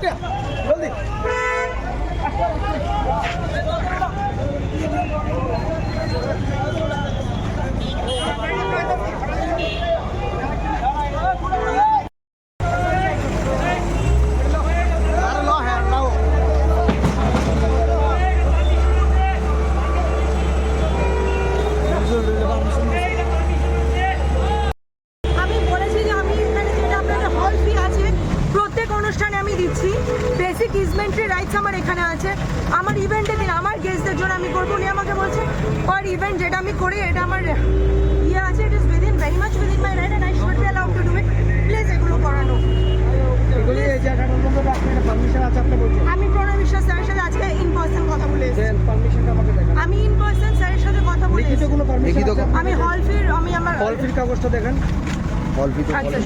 क्या? जल्दी। Basic ইজমেন্টরি rights আমার এখানে আছে। আমার ইভেন্টে দিন আমার গেস্টদের জন্য আমি করব। উনি আমাকে বলছে পার ইভেন্ট যেটা আমি করি এটা আমার ইয়ে আছে it is within very much within my right and I should be allowed to do it please এগুলো করানো। আমি প্রণয় বিশ্বাস স্যারের সাথে আজকে ইন পার্সন কথা বলে পারমিশনটা আমি ইন পার্সন স্যারের সাথে কথা বলে আমি হল ফির আমি আমার হল ফির কাগজটা দেখেন। হল ফি তো আচ্ছা।